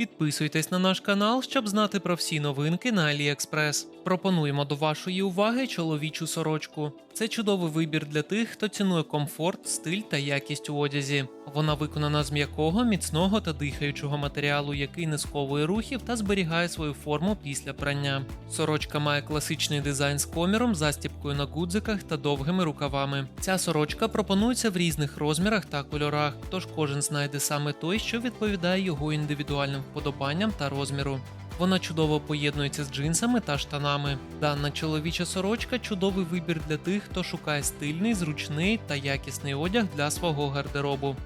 Підписуйтесь на наш канал, щоб знати про всі новинки на AliExpress. Пропонуємо до вашої уваги чоловічу сорочку. Це чудовий вибір для тих, хто цінує комфорт, стиль та якість у одязі. Вона виконана з м'якого, міцного та дихаючого матеріалу, який не сковує рухів та зберігає свою форму після прання. Сорочка має класичний дизайн з коміром, застібкою на гудзиках та довгими рукавами. Ця сорочка пропонується в різних розмірах та кольорах, тож кожен знайде саме той, що відповідає його індивідуальним вподобанням та розміру. Вона чудово поєднується з джинсами та штанами. Дана чоловіча сорочка чудовий вибір для тих, хто шукає стильний, зручний та якісний одяг для свого гардеробу.